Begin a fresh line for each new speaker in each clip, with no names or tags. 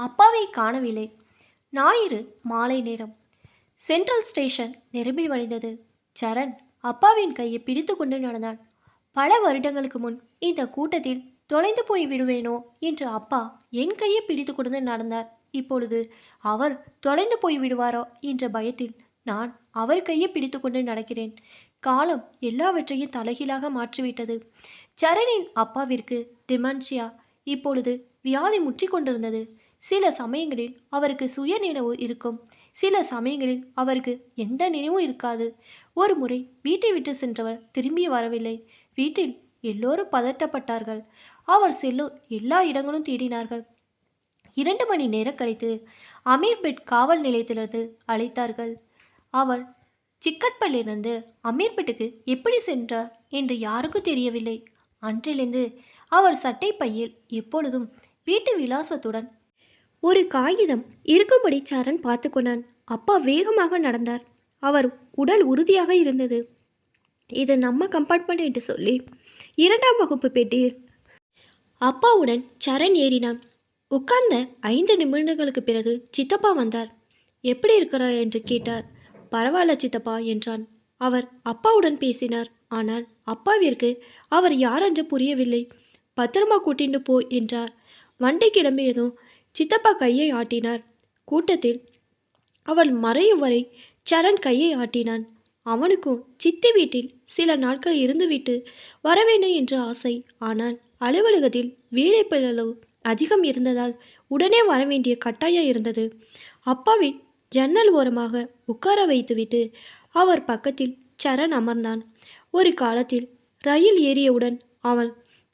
அப்பாவை காணவில்லை. ஞாயிறு மாலை நேரம். சென்ட்ரல் ஸ்டேஷன் நிரம்பி வழிந்தது. சரண் அப்பாவின் கையை பிடித்து கொண்டு நடந்தான். பல வருடங்களுக்கு முன் இந்த கூட்டத்தில் தொலைந்து போய் விடுவேனோ என்று அப்பா என் கையை பிடித்து கொண்டு நடந்தார். இப்பொழுது அவர் தொலைந்து போய் விடுவாரோ என்ற பயத்தில் நான் அவர் கையை பிடித்து கொண்டு நடக்கிறேன். காலம் எல்லாவற்றையும் தலைகீழாக மாற்றிவிட்டது. சரணின் அப்பாவிற்கு டிமென்ஷியா இப்பொழுது வியாதி முற்றிக் கொண்டிருந்தது. சில சமயங்களில் அவருக்கு சுய நினைவு இருக்கும். சில சமயங்களில் அவருக்கு எந்த நினைவும் இருக்காது. ஒரு முறை வீட்டை விட்டு சென்றவர் திரும்பி வரவில்லை. வீட்டில் எல்லோரும் பதட்டப்பட்டார்கள். அவர் செல்லும் எல்லா இடங்களும் தேடினார்கள். இரண்டு மணி நேரம் கழித்து அமீர்பெட் காவல் நிலையத்திலிருந்து அழைத்தார்கள். அவர் சிக்கட்பல்லிருந்து அமீர்பெட்டுக்கு எப்படி சென்றார் என்று யாருக்கும் தெரியவில்லை. அன்றிலிருந்து அவர் சட்டை பையில் எப்பொழுதும் வீட்டு விலாசத்துடன் ஒரு காகிதம் இருக்கும்படி சரண் பார்த்து கொண்டான். அப்பா வேகமாக நடந்தார். அவர் உடல் உறுதியாக இருந்தது. இது நம்ம கம்பார்ட்மெண்ட் என்று சொல்லி இரண்டாம் வகுப்பு பெட்டியில் அப்பாவுடன் சரண் ஏறினான். உட்கார்ந்த ஐந்து நிமிடங்களுக்கு பிறகு சித்தப்பா வந்தார். எப்படி இருக்கிறார் என்று கேட்டார். பரவாயில்ல சித்தப்பா என்றான். அவர் அப்பாவுடன் பேசினார். ஆனால் அப்பாவிற்கு அவர் யாரென்று புரியவில்லை. பத்திரமா கூட்டிட்டு போ என்றார். வண்டி கிளம்பியதும் சித்தப்பா கையை ஆட்டினார். கூட்டத்தில் அவள் மறையும் வரை சரண் கையை ஆட்டினான். அவனுக்கும் சித்தி வீட்டில் சில நாட்கள் இருந்துவிட்டு வரவேண்டும் என்ற ஆசை. ஆனால் அலுவலகத்தில் வேலைப்பளவு அதிகம் இருந்ததால் உடனே வரவேண்டிய கட்டாயம் இருந்தது. அப்பாவை ஜன்னல் ஓரமாக உட்கார வைத்துவிட்டு அவர் பக்கத்தில் சரண் அமர்ந்தான். ஒரு காலத்தில் ரயில் ஏறியவுடன் அவன்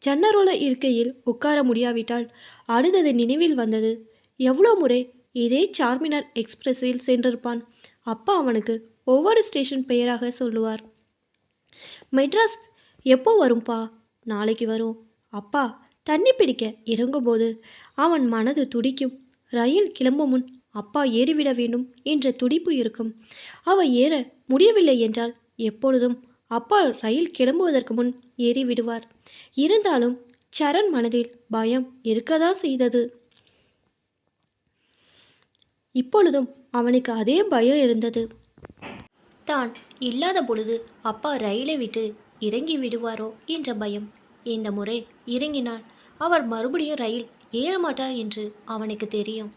ஜன்னரோல இருக்கையில் உட்கார முடியாவிட்டால் அடுத்தது நினைவில் வந்தது. எவ்வளோ முறை இதே சார்மினார் எக்ஸ்பிரஸில் சென்றிருப்பான். அப்பா அவனுக்கு ஒவ்வொரு ஸ்டேஷன் பெயராக சொல்லுவார். மெட்ராஸ் எப்போ வரும்பா? நாளைக்கு வரும். அப்பா தண்ணி பிடிக்க இறங்கும்போது அவன் மனது துடிக்கும். ரயில் கிளம்பும் முன் அப்பா ஏறிவிட வேண்டும் என்ற துடிப்பு இருக்கும். அவ ஏற முடியவில்லை என்றால் எப்பொழுதும் அப்பா ரயில் கிளம்புவதற்கு முன் ஏறி விடுவார். இருந்தாலும் சரண் மனதில் பயம் இருக்கதான் செய்தது? இப்பொழுதும் அவனுக்கு அதே பயம் இருந்தது. தான் இல்லாத பொழுது அப்பா ரயிலை விட்டு இறங்கி விடுவாரோ என்ற பயம். இந்த முறை இறங்கினால் அவர் மறுபடியும் ரயில் ஏறமாட்டார் என்று அவனுக்கு தெரியும்.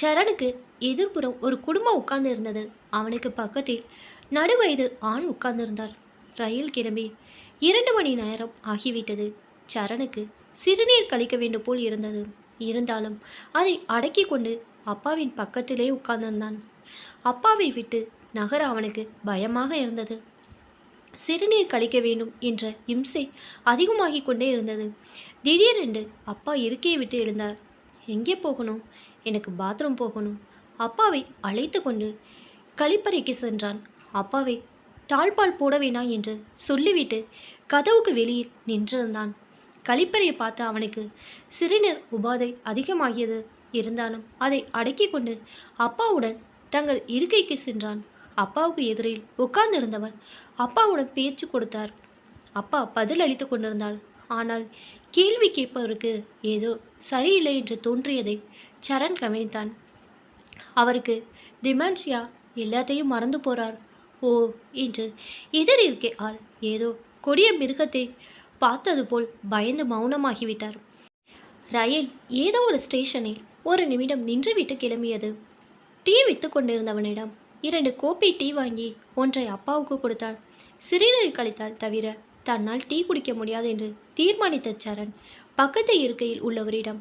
சரணுக்கு எதிர்ப்புறம் ஒரு குடும்பம் உட்கார்ந்து இருந்தது அவனுக்கு பக்கத்தில் நடுவயது ஆண் உட்கார்ந்திருந்தார் ரயில் கிளம்பி இரண்டு மணி நேரம் ஆகிவிட்டது. சரணுக்கு சிறுநீர் கழிக்க வேண்டும் போல் இருந்தது. இருந்தாலும் அதை அடக்கி கொண்டு அப்பாவின் பக்கத்திலே உட்கார்ந்திருந்தான் அப்பாவை விட்டு நகர அவனுக்கு பயமாக இருந்தது. சிறுநீர் கழிக்க வேண்டும் என்ற இம்சை அதிகமாகி கொண்டே இருந்தது. திடீரென்று அப்பா இருக்கையை விட்டு எழுந்தார். எங்கே போகணும்? எனக்கு பாத்ரூம் போகணும். அப்பாவை அழைத்து கொண்டு கழிப்பறைக்கு சென்றான். அப்பாவை தாழ்பால் போட வேணாம் என்று சொல்லிவிட்டு கதவுக்கு வெளியில் நின்றிருந்தான். கழிப்பறையை பார்த்து அவனுக்கு சிறுநீர் உபாதை அதிகமாகியது இருந்தாலும் அதை அடக்கி கொண்டு அப்பாவுடன் தங்கள் இருக்கைக்கு சென்றான். அப்பாவுக்கு எதிரில் உட்கார்ந்திருந்தவர் அப்பாவுடன் பேச்சு கொடுத்தார். அப்பா பதில் அளித்து கொண்டிருந்தாள். ஆனால் கேள்வி கேட்பவருக்கு ஏதோ சரியில்லை என்று தோன்றியதை சரண் கவனித்தான். அவருக்கு டிமான்ஷியா எல்லாத்தையும் மறந்து போறார். ஓ என்று எதிர் ஆள். ஏதோ கொடிய மிருகத்தை பார்த்தது போல் பயந்து மௌனமாகிவிட்டார். ரயில் ஏதோ ஒரு ஸ்டேஷனில் ஒரு நிமிடம் நின்றுவிட்டு கிளம்பியது. டீ விற்று கொண்டிருந்தவனிடம் இரண்டு கோப்பை டீ வாங்கி ஒன்றை அப்பாவுக்கு கொடுத்தாள். சிறுநீர் கழித்தால் தவிர தன்னால் டீ குடிக்க முடியாது என்று தீர்மானித்த சரண் பக்கத்து இருக்கையில் உள்ளவரிடம்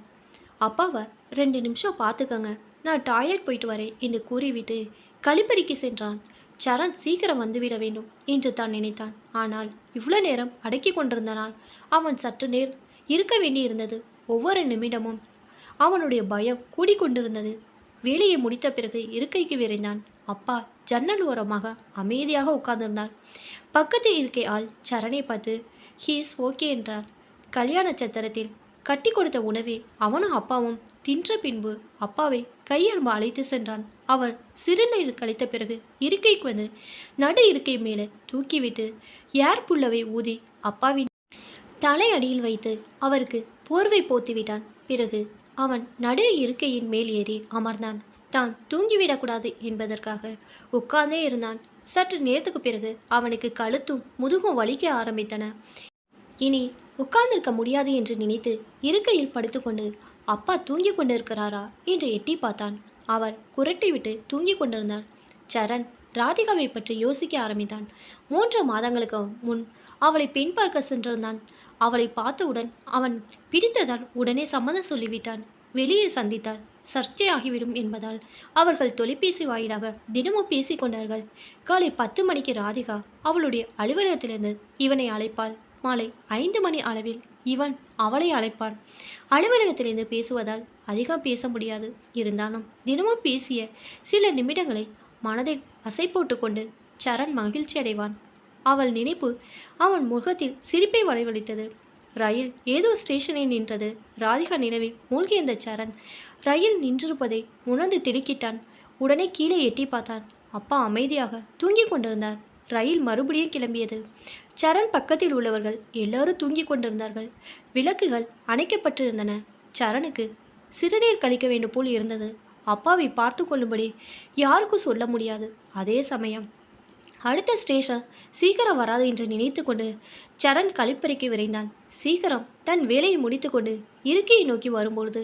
அப்பாவை ரெண்டு நிமிஷம் பார்த்துக்கங்க. நான் டாய்லெட் போயிட்டு வரேன் என்று கூறிவிட்டு கழிப்பறைக்கு சென்றான். சரண் சீக்கிரம் வந்துவிட வேண்டும் என்று தான் நினைத்தான். ஆனால் இவ்வளோ நேரம் அடக்கி கொண்டிருந்தனால் அவன் சற்று நேர் இருக்க வேண்டியிருந்தது. ஒவ்வொரு நிமிடமும் அவனுடைய பயம் கூடிக்கொண்டிருந்தது வேலையை முடித்த பிறகு இருக்கைக்கு விரைந்தான். அப்பா ஜன்னல் ஓரமாக அமைதியாக உட்கார்ந்திருந்தார். பக்கத்து இருக்கை ஆள் சரணை பார்த்து ஹீஸ் ஓகே என்றார். கல்யாண சத்திரத்தில் கட்டி கொடுத்த உணவை அவனும் அப்பாவும். தின்ற பின்பு அப்பாவை கையெழும்பு அழைத்து சென்றான். அவர் சிறுநீர் கழித்த பிறகு இருக்கைக்கு வந்து நடு இருக்கை மேலே தூக்கிவிட்டு ஏர் புல்லவை ஊதி அப்பாவின் தலை அடியில் வைத்து அவருக்கு போர்வை போத்தி விட்டான். பிறகு அவன் நடு இருக்கையின் மேல் ஏறி அமர்ந்தான். தான் தூங்கிவிடக்கூடாது என்பதற்காக உட்கார்ந்தே இருந்தான். சற்று நேரத்துக்கு பிறகு அவனுக்கு கழுத்தும் முதுகும் வலிக்க ஆரம்பித்தன. இனி உட்கார்ந்திருக்க முடியாது என்று நினைத்து இருக்கையில் படுத்துக்கொண்டு அப்பா தூங்கி கொண்டிருக்கிறாரா? என்று எட்டி பார்த்தான். அவர் குரட்டிவிட்டு தூங்கிக் கொண்டிருந்தார். சரண் ராதிகாவை பற்றி யோசிக்க ஆரம்பித்தான். மூன்று மாதங்களுக்கு முன் அவளை பெண் பார்க்க சென்றிருந்தான். அவளை பார்த்தவுடன் அவன் பிடித்ததால் உடனே சம்மதம் சொல்லிவிட்டான். வெளியே சந்தித்தார் சர்ச்சையாகிவிடும் என்பதால் அவர்கள் தொலைபேசி வாயிலாக தினமும் பேசிக் கொண்டார்கள். காலை பத்து மணிக்கு ராதிகா அவளுடைய அலுவலகத்திலிருந்து இவனை அழைப்பாள். மாலை ஐந்து மணி அளவில் இவன் அவளை அழைப்பான். அலுவலகத்திலிருந்து பேசுவதால் அதிகம் பேச முடியாது. இருந்தாலும் தினமும் பேசிய சில நிமிடங்களை மனதில் அசை போட்டுக்கொண்டு சரண் மகிழ்ச்சி அடைவான். அவள் நினைப்பு அவன் முகத்தில் சிரிப்பை வரவழைத்தது ரயில் ஏதோ ஸ்டேஷனில் நின்றது. ராதிகா நினைவில் மூழ்கியிருந்த சரண் ரயில் நின்றிருப்பதை உணர்ந்து திடுக்கிட்டான். உடனே கீழே எட்டி பார்த்தான். அப்பா அமைதியாக தூங்கிக் கொண்டிருந்தார். ரயில் மறுபடியும் கிளம்பியது. சரண் பக்கத்தில் உள்ளவர்கள் எல்லாரும் தூங்கிக் கொண்டிருந்தார்கள். விளக்குகள் அணைக்கப்பட்டிருந்தன. சரணுக்கு சிறுநீர் கழிக்க வேண்டும் போல் இருந்தது. அப்பாவை பார்த்து கொள்ளும்படி யாருக்கும் சொல்ல முடியாது. அதே சமயம் அடுத்த ஸ்டேஷன் சீக்கிரம் வராது என்று நினைத்து கொண்டு சரண் கழிப்பறைக்கு விரைந்தான். சீக்கிரம் தன் வேலையை முடித்துக்கொண்டு இருக்கையை நோக்கி வரும்பொழுது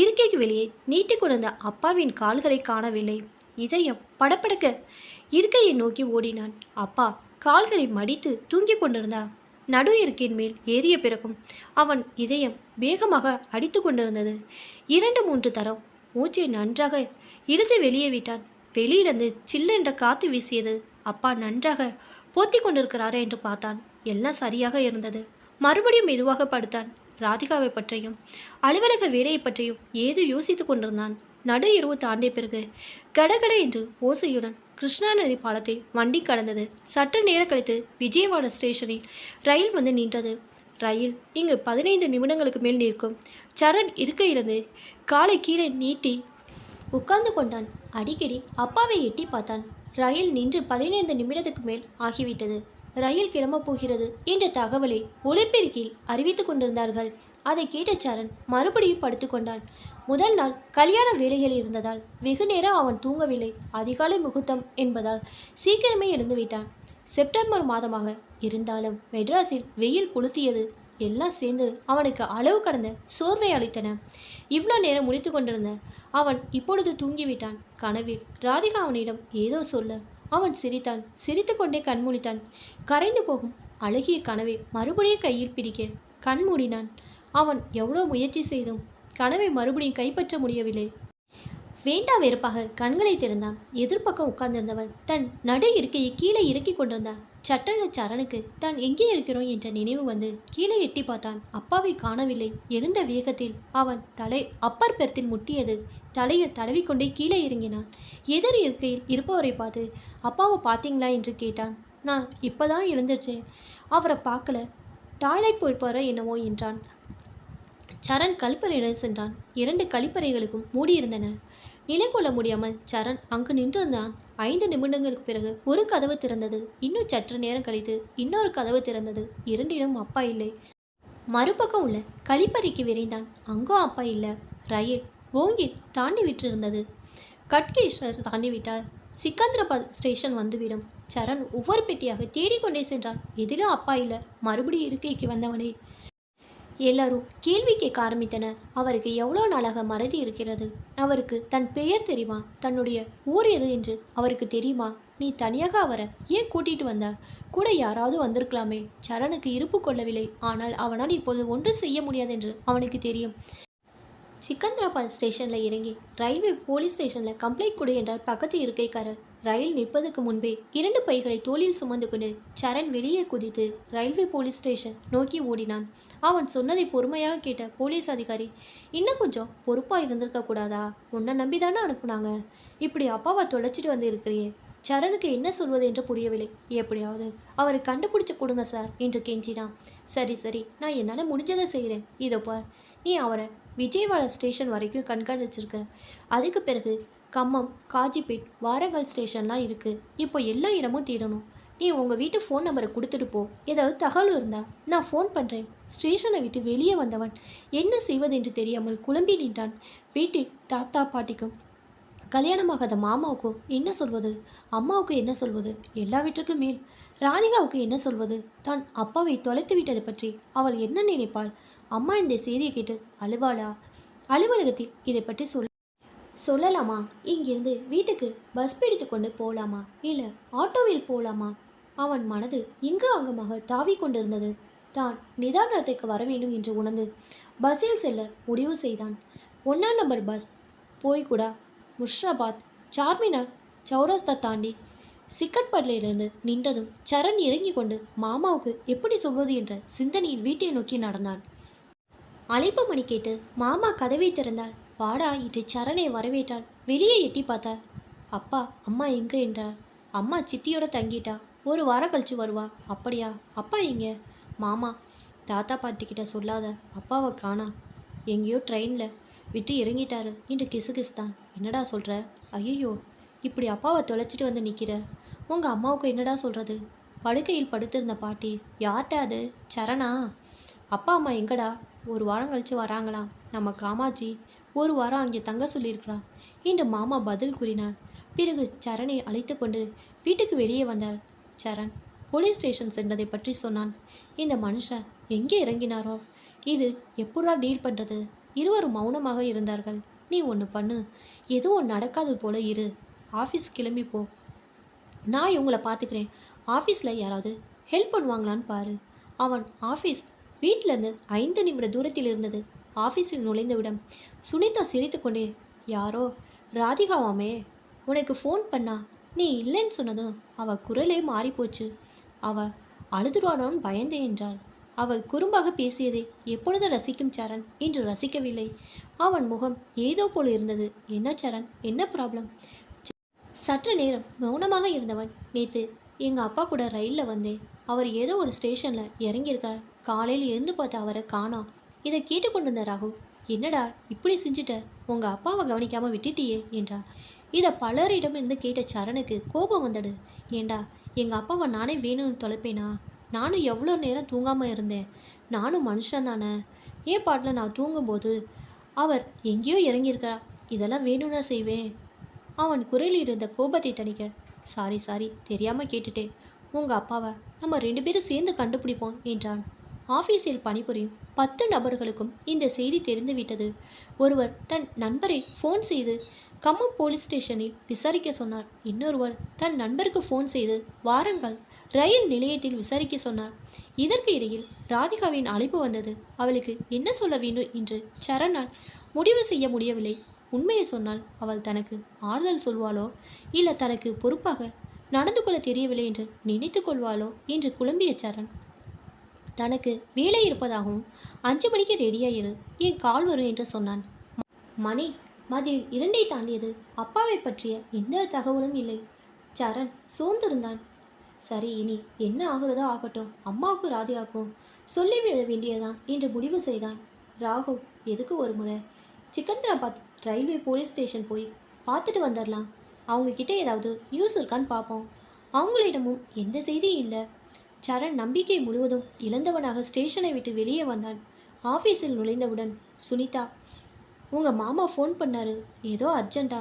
இருக்கைக்கு வெளியே நீட்டிக் கொண்டிருந்த அப்பாவின் கால்களை காணவில்லை. இதயம் படப்படக்க இருக்கையை நோக்கி ஓடினான். அப்பா கால்களை மடித்து தூங்கிக் கொண்டிருந்தார் நடு இருக்கின் மேல் ஏறிய பிறகும் அவன் இதயம் வேகமாக அடித்து கொண்டிருந்தது. இரண்டு மூன்று தரம். மூச்சை நன்றாக இழுத்து வெளியே விட்டான். வெளியிலிருந்து சில்லென்ற காத்து வீசியது. அப்பா நன்றாக போத்தி கொண்டிருக்கிறாரா என்று பார்த்தான். எல்லாம் சரியாக இருந்தது. மறுபடியும் மெதுவாக படுத்தான். ராதிகாவை பற்றியும் அலுவலக வேலையை பற்றியும் ஏதோ யோசித்து கொண்டிருந்தான். நடு இரவு தாண்டிய பிறகு கடகட என்று ஓசையுடன் கிருஷ்ணா நதி பாலத்தை வண்டி கடந்தது. சற்று நேரம் கழித்து விஜயவாடா ஸ்டேஷனில் ரயில் வந்து நின்றது. ரயில் இங்கு பதினைந்து நிமிடங்களுக்கு மேல் நிற்கும். சரண் இருக்கையிலிருந்து காலை கீழே நீட்டி உட்கார்ந்து கொண்டான். அடிக்கடி அப்பாவை எட்டி பார்த்தான். ரயில் நின்று பதினைந்து நிமிடத்துக்கு மேல் ஆகிவிட்டது. ரயில் கிளம்பப் போகிறது என்ற தகவலை ஒலிபெருக்கில் அறிவித்துக் கொண்டிருந்தார்கள். அதை கேட்ட சரண் மறுபடியும் படுத்துக்கொண்டான் முதல் நாள் கல்யாண வேலைகள் இருந்ததால் வெகு நேரம் அவன் தூங்கவில்லை. அதிகாலை முகூர்த்தம் என்பதால் சீக்கிரமே எழுந்து விட்டான். செப்டம்பர் மாதமாக இருந்தாலும் மெட்ராஸில் வெயில் கொளுத்தியது. எல்லாம் சேர்ந்து அவனுக்கு அளவு கடந்த சோர்வை அளித்தன. இவ்வளோ நேரம் முடித்து கொண்டிருந்த அவன் இப்பொழுது தூங்கிவிட்டான். கனவில் ராதிகா அவனிடம் ஏதோ சொல்ல அவன் சிரித்தான். சிரித்துக்கொண்டே கண்மூடித்தான் கரைந்து போகும் அழகிய கனவை மறுபடியும் கையில் பிடிக்க கண் மூடினான். அவன் எவ்வளோ முயற்சி செய்தும் கனவை மறுபடியும் கைப்பற்ற முடியவில்லை. வேண்டா வெறுப்பாக கண்களை திறந்தான். எதிர்ப்பக்கம் உட்கார்ந்திருந்தவன் தன் நடு இருக்கையை கீழே இறக்கி கொண்டிருந்தான். சட்டன சரணுக்கு தான் எங்கே இருக்கிறோம்? என்ற நினைவு வந்து கீழே எட்டி பார்த்தான். அப்பாவை காணவில்லை. எழுந்த வேகத்தில் அவன் தலை அப்பர் பெருத்தில் முட்டியது. தலையை தடவிக்கொண்டே கீழே இறங்கினான். எதிர் இருக்கையில் இருப்பவரை பார்த்து அப்பாவை பார்த்தீங்களா? என்று கேட்டான். நான் இப்போதான் எழுந்துருச்சேன். அவரை பார்க்கல. டாய்லெட் போயிருப்பாரோ என்னவோ என்றான். சரண் கழிப்பறையிடம் சென்றான். இரண்டு கழிப்பறைகளுக்கும் மூடியிருந்தன. நிலை கொள்ள முடியாமல் சரண் அங்கு நின்றிருந்தான். ஐந்து நிமிடங்களுக்கு பிறகு ஒரு கதவு திறந்தது. இன்னும் சற்று நேரம் கழித்து இன்னொரு கதவு திறந்தது. இரண்டிலும் அப்பா இல்லை. மறுபக்கம் உள்ள கழிப்பறைக்கு விரைந்தான். அங்கும் அப்பா இல்லை. ரயில் ஓங்கி தாண்டி விட்டிருந்தது. கட்கேஸ்வர் தாண்டி விட்டார். சிக்கந்திராபாத் ஸ்டேஷன் வந்துவிடும். சரண் ஒவ்வொரு பெட்டியாக தேடிக்கொண்டே சென்றான். எதிலும் அப்பா இல்லை. மறுபடியும் இருக்கைக்கு வந்தவனே. எல்லாரும் கேள்வி கேட்க ஆரம்பித்தனர். அவருக்கு எவ்வளோ நாளாக மறதி இருக்கிறது? அவருக்கு தன் பெயர் தெரியுமா? தன்னுடைய ஊர் எது என்று அவருக்கு தெரியுமா? நீ தனியாக அவரை ஏன் கூட்டிட்டு வந்த? கூட யாராவது வந்திருக்கலாமே. சரணுக்கு இருப்பு கொள்ளவில்லை. ஆனால் அவனால் இப்போது ஒன்றும் செய்ய முடியாது என்று அவனுக்கு தெரியும். சிக்கந்தராபாத் ஸ்டேஷனில் இறங்கி ரயில்வே போலீஸ் ஸ்டேஷனில் கம்ப்ளைண்ட் கொடு என்றார் பக்கத்து இருக்கைக்காரர். ரயில் நிற்பதற்கு முன்பே இரண்டு பைகளை தோளில் சுமந்து கொண்டு சரண் வெளியே குதித்து ரயில்வே போலீஸ் ஸ்டேஷன் நோக்கி ஓடினான். அவன் சொன்னதை பொறுமையாக கேட்ட போலீஸ் அதிகாரி இன்னும் கொஞ்சம் பொறுப்பாக இருந்திருக்க கூடாதா? உன்னை நம்பி தானே அனுப்புனாங்க. இப்படி அப்பாவை தொலைச்சிட்டு வந்து இருக்கிறியே சரணுக்கு என்ன சொல்வது என்று புரியவில்லை. எப்படியாவது? அவரை கண்டுபிடிச்சு கொடுங்க சார் என்று கெஞ்சினான். சரி சரி. நான் என்னால் முடிஞ்சதை செய்கிறேன் இதோ பார். நீ அவரை விஜயவாடா ஸ்டேஷன் வரைக்கும் கண்காணிச்சிருக்க. அதுக்கு பிறகு கம்மம் காஜிபேட் வாரங்கல் ஸ்டேஷன்லாம் இருக்குது இப்போ எல்லா இடமும் தேடணும். நீ உங்கள் வீட்டு ஃபோன் நம்பரை கொடுத்துட்டு போ. ஏதாவது தகவல் இருந்தால் நான் ஃபோன் பண்ணுறேன் ஸ்டேஷனை விட்டு வெளியே வந்தவன் என்ன செய்வதென்று தெரியாமல் குழம்பி நின்றான். வீட்டில் தாத்தா பாட்டிக்கும் கல்யாணமாகாத மாமாவுக்கும் என்ன சொல்வது? அம்மாவுக்கு என்ன சொல்வது? எல்லாவற்றுக்கும் மேல். ராதிகாவுக்கு என்ன சொல்வது? தான் அப்பாவை தொலைத்து விட்டது பற்றி அவள் என்ன நினைப்பாள்? அம்மா இந்த செய்தியை கேட்டு அழுவாளா? அலுவலகத்தில் இதை பற்றி சொல் சொல்லலாமா? இங்கிருந்து வீட்டுக்கு பஸ் பிடித்து கொண்டு போகலாமா இல்லை ஆட்டோவில் போகலாமா அவன் மனது இங்கு அங்குமாக தாவிக் கொண்டிருந்தது. தான் நிதானத்துக்கு வர வேண்டும் என்று உணர்ந்து பஸ்ஸில் செல்ல முடிவு செய்தான். ஒன்றாம் நம்பர் பஸ் போய்குடா முஷ்ராபாத் சார்மினார் சௌராஸ்தா தாண்டி சிக்கட்பட்லையிலிருந்து நின்றதும் சரண் இறங்கி கொண்டு மாமாவுக்கு எப்படி சொல்வது என்ற சிந்தனையில் வீட்டை நோக்கி நடந்தான். அழைப்பு மணி கேட்டு மாமா கதவை திறந்தார். வாடா இன்று சரணை வரவேற்றான் வெளியே எட்டி பார்த்தார் அப்பா அம்மா எங்கே என்றார் அம்மா சித்தியோட தங்கிட்டா. ஒரு வாரம் கழிச்சு வருவா. அப்படியா? அப்பா எங்க? மாமா தாத்தா பாட்டிக்கிட்ட சொல்லாத. அப்பாவை காணா. எங்கேயோ ட்ரெயினில் விட்டு இறங்கிட்டாரு. இன்று கிசு கிசு தான் என்னடா சொல்கிற ஐயோ இப்படி அப்பாவை தொலைச்சிட்டு வந்து நிற்கிற உங்கள் அம்மாவுக்கு என்னடா சொல்கிறது படுக்கையில் படுத்திருந்த பாட்டி யார்கிட்ட அது? சரணா அப்பா அம்மா எங்கடா? ஒரு வாரம் கழிச்சு வராங்களாம் நம்ம காமாட்சி ஒரு வாரம் அங்கே தங்க சொல்லியிருக்கிறான். என்று மாமா பதில் கூறினார். பிறகு சரணை அழைத்து கொண்டு வீட்டுக்கு வெளியே வந்தார். சரண் போலீஸ் ஸ்டேஷன் சென்றதை பற்றி சொன்னான். இந்த மனுஷன் எங்கே இறங்கினாரோ? இது எப்படா டீல் பண்ணுறது இருவரும் மௌனமாக இருந்தார்கள். நீ ஒன்று பண்ணு. எதுவும் நடக்காது போல இரு. ஆஃபீஸ் கிளம்பி போ. நான் இவங்களை பார்த்துக்கிறேன். ஆஃபீஸில் யாராவது ஹெல்ப் பண்ணுவாங்களான்னு பாரு. அவன் ஆஃபீஸ் வீட்டிலேருந்து ஐந்து நிமிட தூரத்தில் இருந்தது. ஆஃபீஸில் நுழைந்தவிடம். சுனிதா சிரித்துக்கொண்டே யாரோ? ராதிகாவாமே? உனக்கு ஃபோன் பண்ணா? நீ இல்லைன்னு சொன்னதும் அவள் குரலே மாறிப்போச்சு. அவள் அழுதுருவானோன்னு பயந்தேன் என்றாள். அவள் குறும்பாக பேசியதை எப்பொழுது ரசிக்கும் சரண்? இன்று ரசிக்கவில்லை. அவன் முகம் ஏதோ போல் இருந்தது. என்ன சரண்? என்ன ப்ராப்ளம் சற்று நேரம் மௌனமாக இருந்தவன் நேத்து எங்கள் அப்பா கூட ரயிலில் வந்தேன். அவர் ஏதோ ஒரு ஸ்டேஷனில் இறங்கியிருக்கார். காலையில் எழுந்து பார்த்து அவரை காணோம். இதை கேட்டுக்கொண்டிருந்த ராகு என்னடா இப்படி செஞ்சுட்ட? உங்கள் அப்பாவை கவனிக்காமல் விட்டுட்டியே என்றார் இதை பலரிடமிருந்து கேட்ட சரணுக்கு கோபம் வந்தது. ஏண்டா எங்கள் அப்பாவை நானே வேணும்னு தொலைப்பேனா? நானும் எவ்வளோ நேரம் தூங்காமல் இருந்தேன். நானும் மனுஷன் தானே. ஏன் பாட்டில் நான் தூங்கும்போது அவர் எங்கேயோ இறங்கியிருக்கா? இதெல்லாம் வேணும்னா செய்வேன். அவன் குரலில் இருந்த கோபத்தை தணிக்க சாரி சாரி தெரியாமல் கேட்டுட்டேன். உங்கள் அப்பாவை நம்ம ரெண்டு பேரும் சேர்ந்து கண்டுபிடிப்போம் என்றான். ஆஃபீஸில் பணிபுரியும் பத்து நபர்களுக்கும் இந்த செய்தி தெரிந்துவிட்டது. ஒருவர் தன் நண்பரை ஃபோன் செய்து கம்மம் போலீஸ் ஸ்டேஷனில் விசாரிக்க சொன்னார். இன்னொருவர் தன் நண்பருக்கு ஃபோன் செய்து வாரங்கள். ரயில் நிலையத்தில் விசாரிக்க சொன்னார். இதற்கு இடையில் ராதிகாவின் அழைப்பு வந்தது. அவளுக்கு என்ன சொல்ல வேண்டும்? என்று சரணால் முடிவு செய்ய முடியவில்லை. உண்மையை சொன்னால் அவள் தனக்கு ஆறுதல் சொல்வாளோ? இல்லை தனக்கு பொறுப்பாக நடந்து கொள்ள தெரியவில்லை என்று நினைத்து கொள்வாளோ? என்று குழம்பிய சரண் தனக்கு வேலை இருப்பதாகவும் அஞ்சு மணிக்கு ரெடியாயிரு என் கால் வரும் என்று சொன்னான். மணி மதியம் இரண்டை தாண்டியது. அப்பாவை பற்றிய எந்த தகவலும் இல்லை. சரண் சோர்ந்திருந்தான். சரி இனி என்ன ஆகிறதோ ஆகட்டும். அம்மாவுக்கும் ராதியாக்கும் சொல்லிவிட வேண்டியதான் என்று முடிவு செய்தான். ராகு எதுக்கு ஒரு முறை? சிக்கந்தராபாத் ரயில்வே போலீஸ் ஸ்டேஷன் போய் பார்த்துட்டு வந்துடலாம் அவங்க கிட்டே ஏதாவது நியூஸ் இருக்கான்னு பார்ப்போம். அவங்களிடமும் எந்த செய்தியும் இல்லை. சரண் நம்பிக்கை முழுவதும் இழந்தவனாக ஸ்டேஷனை விட்டு வெளியே வந்தான். ஆஃபீஸில் நுழைந்தவுடன் சுனிதா உங்கள் மாமா ஃபோன் பண்ணாரு. ஏதோ அர்ஜெண்டா.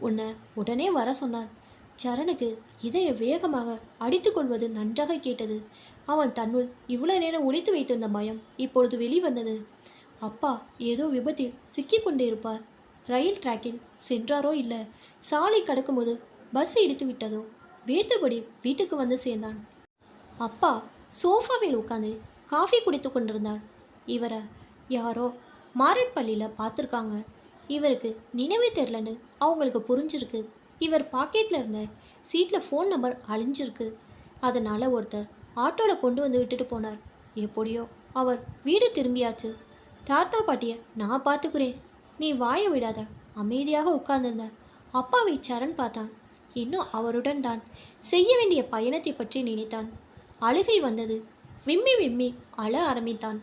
உன்னை உடனே வர சொன்னார். சரணுக்கு இதய வேகமாக அடித்துக்கொள்வது நன்றாக கேட்டது. அவன் தன்னுள் இவ்வளவு நேரம் ஒழித்து வைத்திருந்த பயம் இப்பொழுது வெளிவந்தது. அப்பா ஏதோ விபத்தில் சிக்கிக்கொண்டு இருப்பார். ரயில் டிராக்கில் சென்றாரோ இல்லை? சாலை கடக்கும்போது பஸ் இடித்து விட்டதோ? வேத்தபடி வீட்டுக்கு வந்து சேர்ந்தான். அப்பா சோஃபாவில் உட்காந்து காஃபி குடித்து கொண்டிருந்தார். இவரை யாரோ மாரட்பள்ளியில் பார்த்துருக்காங்க. இவருக்கு நினைவே தெரிலன்னு அவங்களுக்கு புரிஞ்சிருக்கு. இவர் பாக்கெட்டில் இருந்த சீட்டில் ஃபோன் நம்பர் அழிஞ்சிருக்கு. அதனால் ஒருத்தர் ஆட்டோவில் கொண்டு வந்து விட்டுட்டு போனார். எப்படியோ அவர் வீடு திரும்பியாச்சு. தாத்தா பாட்டியை நான் பார்த்துக்கிறேன். நீ வாய விடாத. அமைதியாக உட்கார்ந்திருந்தார் அப்பாவை சரண் பார்த்தான். இன்னும் அவருடன் தான் செய்ய வேண்டிய பயணத்தை பற்றி நினைத்தான். அழுகை வந்தது. விம்மி விம்மி அழ ஆரம்பித்தான்.